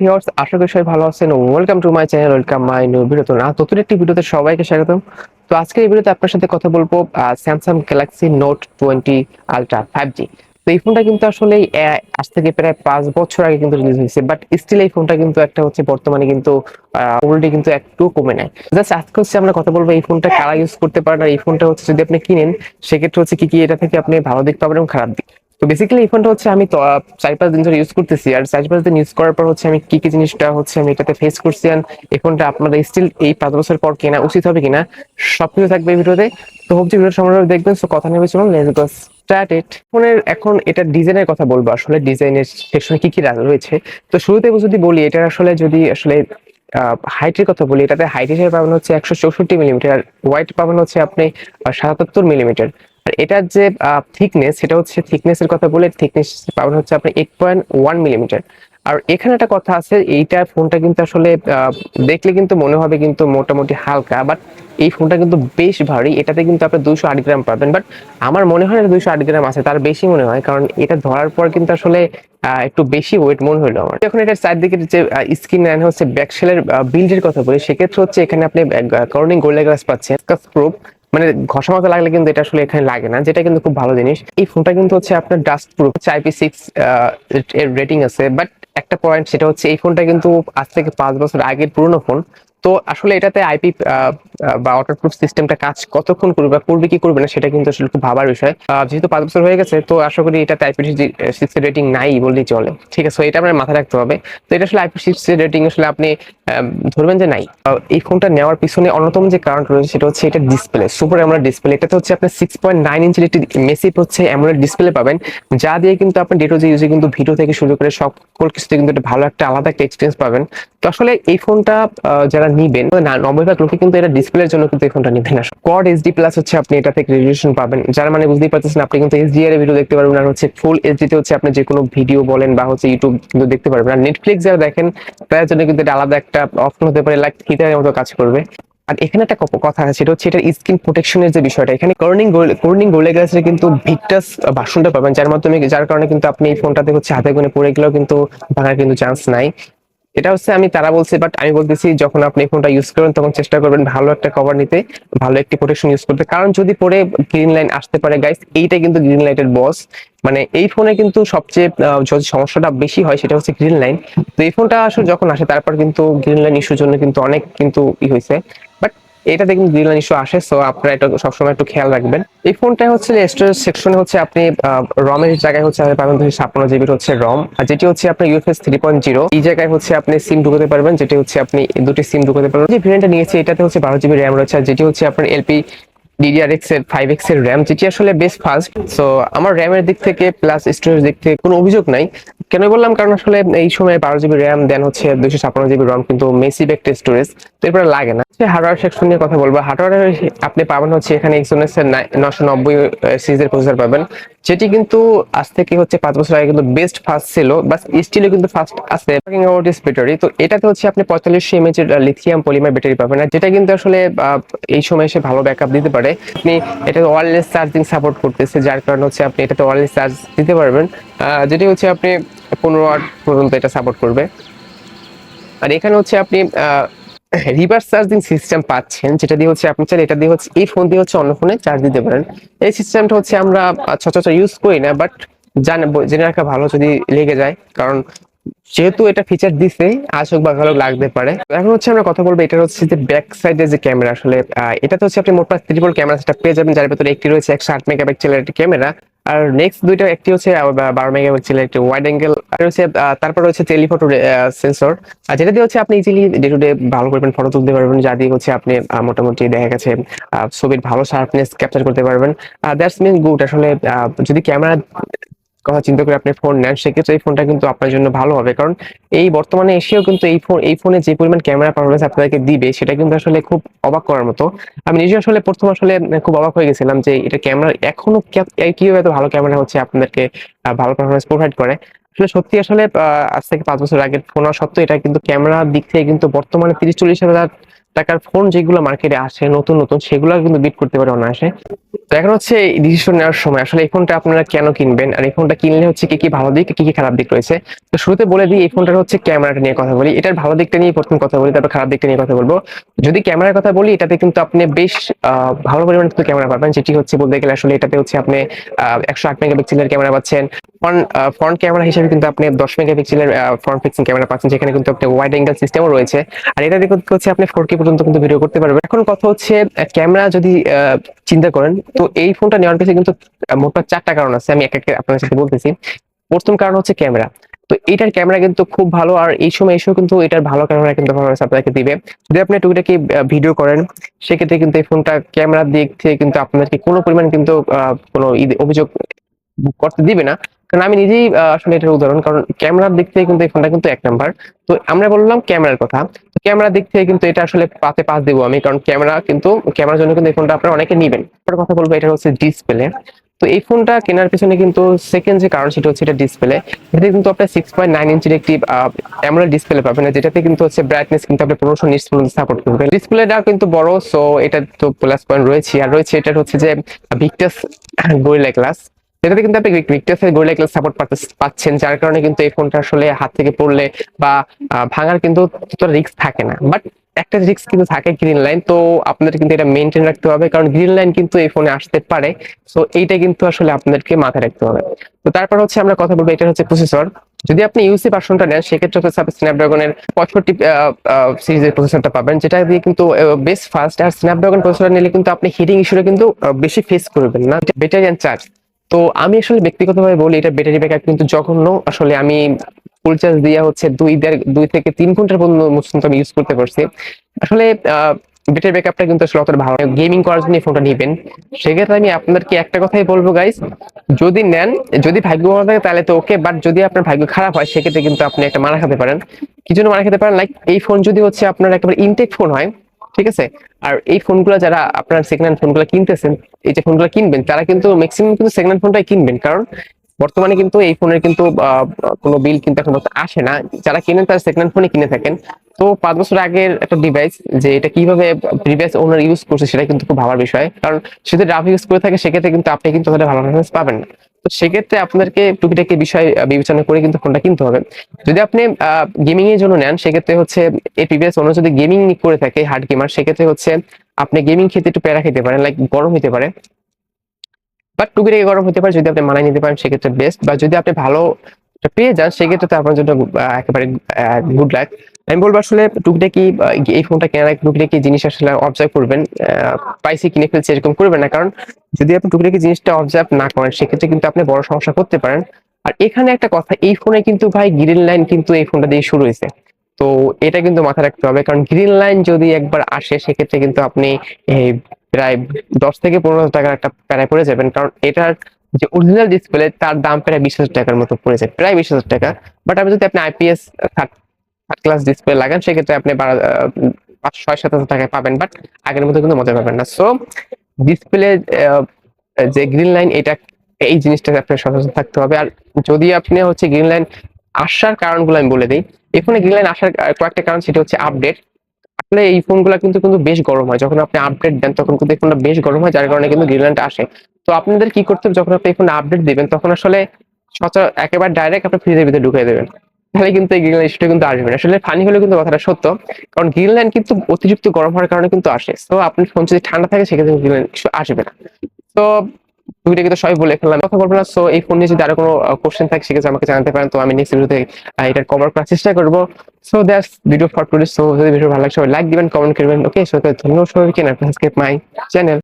Viewers, আশা করি সবাই ভালো আছেন welcome to my channel welcome my new video নতুন একটি ভিডিওতে সবাইকে স্বাগতম। তো আজকে এই ভিডিওতে আপনার সাথে কথা বলব Samsung Galaxy Note twenty Ultra five G তো এই ফোনটা কিন্তু আসলে আজ থেকে প্রায় পাঁচ বছর আগে কিন্তু রিলিজ হয়েছে বাট স্টিল এই ফোনটা কিন্তু একটা হচ্ছে বর্তমানে কিন্তু ওল্ডে কিন্তু একটু কমে নেয় জাস্ট আজকে হচ্ছে আমরা কথা বলব এই ফোনটা কারা ইউজ করতে পারেন, আর এই ফোনটা হচ্ছে যদি আপনি কিনেন, সেক্ষেত্রে হচ্ছে কি কি এটা থেকে আপনি ভালো দিক পাবেন এবং খারাপ দিক। তো বেসিক্যালি এই ফোনটা হচ্ছে আমি তো চার পাঁচ দিন ধরে ইউজ করতেছি। আর চার পাঁচ দিন ইউজ করার পর হচ্ছে আমি কি কি জিনিসটা হচ্ছে আমি এটাতে ফেস করছি। এই ফোনটা আপনাদের স্টিল এই পাঁচ বছর পর কেনা উচিত হবে কিনা, সবকিছু থাকবে এই ভিডিওতে। তো ভাবছি ভিডিও সম্পর্কে দেখবেন। সো কথা নেবে চলুন লেটস ফোনের এখন এটা ডিজাইনের কথা বলব। আসলে ডিজাইনের সেকশনে কি কি রয়েছে? তো শুরুতে যদি বলি, এটা আসলে যদি আসলে হাইটের কথা বলি, এটাতে হাইট হিসেবে পাবেন হচ্ছে একশো চৌষট্টি মিলিমিটার আর ওয়াইট পাবেন হচ্ছে আপনি সাতাত্তর মিলিমিটার আর এটার যে থিকনেস সেটা হচ্ছে থিকনেসের কথা বলে থিকনেস পাবেন হচ্ছে আপনি এইট পয়েন্ট ওয়ান মিলিমিটার আর এখানে একটা কথা আছে, এইটা ফোনটা কিন্তু আসলে দেখলে কিন্তু মনে হবে কিন্তু মোটামুটি হালকা বাট এই ফোনটা কিন্তু বেশ ভারী, এটাতে কিন্তু আপনি দুইশো আট গ্রাম পাবেন। বাট আমার মনে হয় দুইশো আট গ্রাম আছে, তার বেশি মনে হয়, কারণ এটা ধরার পর কিন্তু আসলে একটু বেশি ওয়েট মনে হলো আমার। যখন এটার চারদিকে যে স্ক্রিন লাইন হচ্ছে ব্যাকশেলের বিল্ডের কথা বলি, সেক্ষেত্রে হচ্ছে এখানে আপনি কর্নিং গোল্ডের গ্লাস পাচ্ছেন প্রুফ মানে ঘষা লাগলে কিন্তু এটা আসলে এখানে লাগে না, যেটা কিন্তু খুব ভালো জিনিস। এই ফোনটা কিন্তু হচ্ছে আপনার ডাস্ট প্রুফ হচ্ছে আইপি সিক্স এর রেটিং আছে বাট একটা পয়েন্ট সেটা হচ্ছে এই ফোনটা কিন্তু আজ থেকে পাঁচ বছর আগের পুরনো ফোন তো আসলে এটাতে আইপি বা ওয়াটারপ্রুফ সিস্টেমটা কাজ কতক্ষণ করবে বা করবে, কি করবে না, সেটা কিন্তু আসলে খুব ভাবার বিষয়। যেহেতু পাঁচ বছর হয়ে গেছে, তো আশা করি এটাতে আইপি সিক্স রেটিং নাই বললেই চলে। ঠিক আছে, এটা আপনার মাথায় রাখতে হবে। তো এটা আসলে আইপি সিক্স রেটিং আসলে আপনি ধরবেন যে নাই। এই ফোনটা নেওয়ার পিছনে অন্যতম যে কারণ রয়েছে, সেটা হচ্ছে এটা ডিসপ্লে সুপার অ্যামোলেড ডিসপ্লে এটাতে হচ্ছে আপনি সিক্স পয়েন্ট নাইন ইঞ্চের একটি মেসিভ হচ্ছে অ্যামোলেড ডিসপ্লে পাবেন, যা দিয়ে কিন্তু আপনি ডেটো যে ইউজে কিন্তু ভিডিও থেকে শুরু করে সকল কিছুতে কিন্তু একটা ভালো একটা আলাদা একটা এক্সপিরিয়েন্স পাবেন। তো আসলে এই ফোনটা যারা নিবেন না, নব্বই লোকে কিন্তু এটা ডিসপ্লের জন্য কিন্তু এই ফোনটা নিবেন না। কোয়াড এইচডি প্লাস হচ্ছে আপনি এটা থেকে রেজলিউশন পাবেন। যার মানে বুঝতেই পারতেছেন, আপনি কিন্তু এইচডিআর ভিডিও দেখতে পারবেন আর হচ্ছে ফুল এইচডিতে হচ্ছে আপনি যে কোনো ভিডিও বলেন বা হচ্ছে ইউটিউব কিন্তু দেখতে পারবেন। আর নেটফ্লিক্স যারা দেখেন তার জন্য কিন্তু এটা আলাদা একটা অপশন হতে পারে লাইক হিটারের মতো কাজ করবে। আর এখানে একটা কথা আছে, সেটা হচ্ছে এটার স্কিন প্রোটেকশনের যে বিষয়টা। এখানে কর্নিং কর্নিং গোলে গেছে কিন্তু ভিক্টাস ভাষণটা পাবেন, যার মাধ্যমে, যার কারণে কিন্তু আপনি এই ফোনটাতে হচ্ছে হাতে গুনে পড়ে গেলেও কিন্তু ভাঙার কিন্তু চান্স নাই। এটা হচ্ছে আমি, তারা বলছি বাট আমি বলতেছি, যখন আপনি ফোনটা ইউজ করবেন তখন চেষ্টা করবেন ভালো একটা কভার নিতে, ভালো একটি প্রোটেকশন ইউজ করতে। কারণ যদি পরে গ্রিন লাইন আসতে পারে গাইস এইটা কিন্তু গ্রিন লাইটের বস মানে এই ফোনে কিন্তু সবচেয়ে যদি সমস্যাটা বেশি হয়, সেটা হচ্ছে গ্রিন লাইন তো এই ফোনটা আসলে যখন আসে, তারপর কিন্তু গ্রিন লাইন ইস্যুর জন্য কিন্তু অনেক কিন্তু ই হয়েছে কিন্তু গ্রিন লাইন ইস্যু আসে সো আপনারা এটা সবসময় একটু খেয়াল রাখবেন। এই ফোনটা হচ্ছে স্টোরেজ সেকশনে হচ্ছে আপনি রমের জায়গায় হচ্ছে আপনি পাবেন ছাপ্পান্ন জিবির হচ্ছে রম আর যেটি হচ্ছে আপনার ইউএফএস থ্রি পয়েন্ট জিরো এই জায়গায় হচ্ছে আপনি সিম ঢুকাতে পারবেন, যেটি হচ্ছে আপনি দুটি সিম ঢুকাতে পারবেন। যে ভেরিয়েন্টটা নিয়েছে, এটাতে হচ্ছে বারো জিবি র্যাম রয়েছে, আর যেটি হচ্ছে আপনার এলপি ডিডিআরএক্স এর ফাইভ এক্সের র্যাম যেটি আসলে বেশ ফাস্ট সো আমার র্যামের দিক থেকে প্লাস স্টোরেজ দিক থেকে কোনো অভিযোগ নাই। কেন বললাম? কারণ আসলে এই সময় বারো জিবি র্যাম, দেন হচ্ছে দুশো ছাপ্পান্ন জিবি রম কিন্তু মেসিভ একটা স্টোরেজ তো এরপরে লাগে না। হার্ডওয়্যার সেকশন নিয়ে কথা বলব। হার্ডওয়্যার আপনি পাবেন হচ্ছে এখানে এক্সোনেস এর নশো নব্বই সিরিজের প্রসেসর পাবেন। যেটি কিন্তু আজ থেকে হচ্ছে পাঁচ বছর আগে কিন্তু বেস্ট ফাস্ট ছিল বাট স্টিলও কিন্তু ফাস্ট আছে। ব্যাটারি তো এটাতে হচ্ছে আপনি পঁয়তাল্লিশশো এমএচ এর লিথিয়াম পলিমার ব্যাটারি পাবেন। আর যেটা কিন্তু আসলে এই সময় এসে ভালো ব্যাকআপ দিতে পারে, আপনি এটা ওয়ারলেস চার্জিং সাপোর্ট করতেছে, যার কারণে হচ্ছে আপনি এটাতে ওয়ারলেস চার্জ দিতে পারবেন। যেটি হচ্ছে আপনি পনেরো ওয়াট পর্যন্ত এটা সাপোর্ট করবে। আর এখানে হচ্ছে আপনি রিভার্স চার্জিং সিস্টেম পাচ্ছেন, যেটা দিয়ে হচ্ছে আপনি চাইলে, এটা দিয়ে হচ্ছে, এই ফোন দিয়ে হচ্ছে অন্য ফোনে চার্জ দিতে পারেন। এই সিস্টেমটা হচ্ছে আমরা সচরাচর ইউজ করি না বাট জানে জেনে রাখা ভালো যদি লেগে যায়, কারণ যেহেতু এটা ফিচার দিছে আসুক বা ভালো লাগতে পারে। এখন হচ্ছে আমরা কথা বলব এটা হচ্ছে যে ব্যাক সাইডে যে ক্যামেরা আসলে এটাতে হচ্ছে আপনি মোট ত্রিপল ক্যামেরা সেটা পেয়ে যাবেন, যার ভিতরে একটি রয়েছে একশো আট মেগাপিক্সেলের একটি ক্যামেরা আর নেক্সট দুইটা একটি হচ্ছে বারো মেগা বারো মেগাপিক্সেলের একটি ওয়াইড অ্যাঙ্গেল আর হচ্ছে তারপর হচ্ছে টেলিফটো সেন্সর আর যেটা দিয়ে হচ্ছে আপনি ইজিলি ডে টু ডে ভালো করবেন ফটো তুলতে পারবেন, যা দিয়ে হচ্ছে আপনি মোটামুটি দেখা গেছে ছবির ভালো শার্পনেস ক্যাপচার করতে পারবেন। দ্যাটস মিন গুড আসলে যদি ক্যামেরা কথা চিন্তা করে আপনি ফোন নেন, সেক্ষেত্রে এই ফোনটা কিন্তু আপনার জন্য ভালো হবে। কারণ এই বর্তমানে এসেও কিন্তু এই ফোন এই ফোনে যে পরিমাণ ক্যামেরা পারফরমেন্স আপনাদেরকে দিবে, সেটা কিন্তু আসলে খুব অবাক করার মতো। আমি নিজে আসলে প্রথম আসলে খুব অবাক হয়ে গেছিলাম যে এটা ক্যামেরা এখনও কীভাবে এত ভালো ক্যামেরা হচ্ছে আপনাদেরকে ভালো পারফরমেন্স প্রোভাইড করে। আসলে সত্যি আসলে আজ থেকে পাঁচ বছর আগের ফোন সত্ত্বেও এটা কিন্তু ক্যামেরার দিক থেকে কিন্তু বর্তমানে তিরিশ চল্লিশ হাজার টাকার ফোন যেগুলো মার্কেটে আসে, নতুন নতুন, সেগুলো কিন্তু বিট করতে পারে অনায়াসে। তো এখন হচ্ছে ডিসিশন নেওয়ার সময় আসলে এই ফোনটা আপনারা কেন কিনবেন? আর এই ফোনটা কিনলে হচ্ছে কি কি ভালো দিক, কি কি খারাপ দিক রয়েছে? তো শুরুতে বলে দিই, এই ফোনটার হচ্ছে ক্যামেরাটা নিয়ে কথা বলি। এটার ভালো দিকটা নিয়ে প্রথম কথা বলি, তারপর খারাপ দিকটা নিয়ে কথা বলব। যদি ক্যামেরার কথা বলি, এটাতে কিন্তু আপনি বেশ ভালো পরিমাণে কিন্তু ক্যামেরা পাবেন। যেটি হচ্ছে বলতে গেলে আসলে এটাতে হচ্ছে আপনি একশো আট মেগাপিক্সেলের ক্যামেরা পাচ্ছেন। ফ্রন্ট ক্যামেরা হিসেবে কিন্তু আপনি দশ মেগাপিক্সেলের ফ্রন্ট ফিক্সিং ক্যামেরা পাচ্ছেন, যেখানে কিন্তু আপনি ওয়াইড অ্যাঙ্গেল সিস্টেমও রয়েছে। আর এটা দেখতে হচ্ছে আপনি ফোর পর্যন্ত কিন্তু ভিডিও করতে পারবেন। এখন কথা হচ্ছে ক্যামেরা যদি চিন্তা করেন তো এই ফোনটা নেওয়ার পিছনে কিন্তু আহ, মোট চারটা কারণ আছে আমি এক এক আপনার সাথে বলতেছি। প্রথম কারণ হচ্ছে ক্যামেরা। তো এটার ক্যামেরা কিন্তু খুব ভালো আর এই সময় এসেও কিন্তু এটার ভালো ক্যামেরা কিন্তু আপনাকে দিবে। যদি আপনি টুকিটাকি ভিডিও করেন সেক্ষেত্রে কিন্তু এই ফোনটা ক্যামেরার দিক থেকে কিন্তু আপনাকে কোনো পরিমাণ কিন্তু কোনো অভিযোগ করতে দিবে না। কারণ আমি নিজেই আসলে এটার উদাহরণ কারণ ক্যামেরার দিক থেকে কিন্তু এই ফোনটা কিন্তু এক নাম্বার তো আমরা বললাম ক্যামেরার কথা। তো ক্যামেরার দিক থেকে কিন্তু এটা আসলে পাতে পাস দেবো আমি, কারণ ক্যামেরা কিন্তু, ক্যামেরার জন্য কিন্তু এই ফোনটা আপনারা অনেকে নেবেন। একটা কথা বলব, এটা হচ্ছে ডিসপ্লে তো এই ফোনটা কেনার পিছনে কিন্তু সেকেন্ড যে কারণ সেটা হচ্ছে এটা ডিসপ্লে এটাতে কিন্তু আপনার সিক্স পয়েন্ট নাইন ইঞ্চির একটি অ্যামোলেড ডিসপ্লে পাবেন যেটাতে কিন্তু হচ্ছে ব্রাইটনেস কিন্তু আপনি পনেরোশো নিটস পর্যন্ত সাপোর্ট করবে। ডিসপ্লেটা কিন্তু বড় সো এটা তো প্লাস পয়েন্ট রয়েছে আর রয়েছে এটার হচ্ছে যে ভিক্টাস গরিলা গ্লাস এটাতে কিন্তু আপনি ভিক্টাসের গরিলা গ্লাস সাপোর্ট পাচ্ছেন, যার কারণে কিন্তু এই ফোনটা আসলে হাত থেকে পড়লে বা ভাঙার কিন্তু রিস্ক থাকে না। বাট একটা রিস্ক কিন্তু থাকে গ্রিন লাইন তো আপনাদের কিন্তু এটা মেনটেন রাখতে হবে, কারণ গ্রিন লাইন কিন্তু এই ফোনে আসতে পারে। সো এইটা কিন্তু আসলে আপনাদেরকে মাথায় রাখতে হবে। তো তারপর হচ্ছে আমরা কথা বলব, এটা হচ্ছে প্রসেসর যদি আপনি ইউসি ভার্সনটা নেন, সেক্ষেত্রে হচ্ছে আপনি স্ন্যাপড্রাগনের পঁয়ষট্টি সিরিজের প্রসেসরটা পাবেন, যেটা দিয়ে কিন্তু বেস্ট ফাস্ট আর স্ন্যাপড্রাগন প্রসেসর নিলে কিন্তু আপনি হিটিং ইস্যুটা কিন্তু বেশি ফেস করবেন না। ব্যাটারি অ্যান্ড চার্জ তো আমি আসলে ব্যক্তিগতভাবে বলি, এটা ব্যাটারি ব্যাকআপ কিন্তু জঘন্য। আসলে আমি ফুল চার্জ দিয়ে হচ্ছে দুই দেড়, দুই থেকে তিন ঘণ্টার পর্যন্ত আমি ইউজ করতে পারছি। আসলে ব্যাটারি ব্যাকআপটা কিন্তু আসলে অতটা ভালো গেমিং করার জন্য ফোনটা নেবেন। সেক্ষেত্রে আমি আপনাদেরকে একটা কথাই বলব গাইস যদি নেন, যদি ভাগ্য ভালো থাকে তাহলে তো ওকে বাট যদি আপনার ভাগ্য খারাপ হয়, সেক্ষেত্রে কিন্তু আপনি একটা মারা খেতে পারেন। কি জন্য মারা খেতে পারেন? লাইক এই ফোন যদি হচ্ছে আপনার একেবারে ইনটেক ফোন হয় ঠিক আছে? আর এই ফোনগুলো যারা আপনার সেকেন্ড হ্যান্ড ফোনগুলো কিনতেছেন, এই যে ফোনগুলো কিনবেন, তারা কিন্তু ম্যাক্সিমাম কিন্তু সেকেন্ড হ্যান্ড ফোনটাই কিনবেন। কারণ বর্তমানে কিন্তু এই ফোনের কিন্তু কোনো বিল কিন্তু এখন আসে না। যারা কিনেন তারা সেকেন্ড হ্যান্ড ফোনে কিনে থাকেন। তো পাঁচ বছর আগের একটা ডিভাইস যে এটা কীভাবে প্রিভিয়াস ওনার ইউজ করছে সেটা কিন্তু খুব ভাবার বিষয়। কারণ সে যদি রাফ ইউজ করে থাকে, সেক্ষেত্রে কিন্তু আপনি কিন্তু ভালো পারফরমেন্স পাবেন না। তো সেক্ষেত্রে আপনাদেরকে টুকিটাকি বিষয় বিবেচনা করে কিন্তু ফোনটা কিনতে হবে। যদি আপনি গেমিং এর জন্য নেন, সেক্ষেত্রে হচ্ছে এই প্রিভিয়াস ওনার যদি গেমিং করে থাকে হার্ড গেমার সেক্ষেত্রে হচ্ছে আপনি গেমিং খেতে একটু প্যারা খেতে পারেন লাইক গরম হতে পারে। বাট টুকিটাকি গরম হতে পারে, যদি আপনি মানায় নিতে পারেন, সেক্ষেত্রে বেস্ট বা যদি আপনি ভালো পেয়ে যান, সেক্ষেত্রে তো আপনার জন্য একেবারে গুড লাক আমি বলব আসলে টুকিটাকি এই ফোনটা কেনার টুকিটাকি জিনিস আসলে অবজার্ভ করবেন প্রাইসে কিনে ফেলছে এরকম করবেন না। কারণ যদি আপনি টুকিটাকি জিনিসটা অবজার্ভ না করেন, সেক্ষেত্রে কিন্তু আপনি বড় সমস্যা করতে পারেন। আর এখানে একটা কথা, এই ফোনে কিন্তু ভাই গ্রিন লাইন কিন্তু এই ফোনটা দিয়ে শুরু হয়েছে। তো এটা কিন্তু মাথায় রাখতে হবে, কারণ গ্রিন লাইন যদি একবার আসে, সেক্ষেত্রে কিন্তু আপনি প্রায় দশ থেকে পনেরো হাজার টাকার একটা প্যারায় পড়ে যাবেন। কারণ এটার যে অরিজিনাল ডিসপ্লে তার দাম প্রায় বিশ হাজার টাকার মতো পড়ে যায়, প্রায় বিশ হাজার টাকা। বাট আপনি যদি আপনি আইপিএস থার্ড ক্লাস ডিসপ্লে লাগান, সেক্ষেত্রে আপনি ছয়, সাত হাজার টাকায় পাবেন বাট আগের মধ্যে কিন্তু মজা পাবেন না। সো ডিসপ্লে যে গ্রিন লাইন এটা এই জিনিসটাকে আপনার সচেতন থাকতে হবে। আর যদি আপনি হচ্ছে গ্রিন লাইন আসার কারণগুলো আমি বলে দিই। এখানে গ্রিন লাইন আসার কয়েকটা কারণ, সেটা হচ্ছে আপডেট আসলে এই ফোনগুলো কিন্তু কিন্তু বেশ গরম হয়। যখন আপনি আপডেট দেন, তখন কিন্তু এই ফোনটা বেশ গরম হয়, যার কারণে কিন্তু গ্রিন লাইনটা আসে। তো আপনাদের কি করতে হবে? যখন আপনি এই ফোনটা আপডেট দিবেন, তখন আসলে সচরাচর একেবারে ডাইরেক্ট আপনি ফ্রিজের ভিতরে ঢুকিয়ে দেবেন। তাহলে কিন্তু এই গ্রিন লাইন ইস্যুটা কিন্তু আসবে না। আসলে ফানি হলে কিন্তু কথাটা সত্য। কারণ গ্রিন লাইন কিন্তু অতিরিক্ত গরম হওয়ার কারণে কিন্তু আসে। তো আপনার ফোন যদি ঠান্ডা থাকে, সেক্ষেত্রে গ্রিন লাইন ইস্যু আসবে না। তো দুইটা কিন্তু সবাই বলে ফেললাম। কথা বলব না। সো এই ফোন নিয়ে যদি আরও কোনো কোশ্চেন থাকে, সেক্ষেত্রে আমাকে জানাতে পারেন। তো আমি নেক্সট ভিডিওতে এটা কভার করার চেষ্টা করব। So that's video for today so যদি ভিডিও ভালো লাগে, সবাই লাইক দিবেন কমেন্ট করবেন। ওকে সো ধন্যবাদ সবাইকে। My channel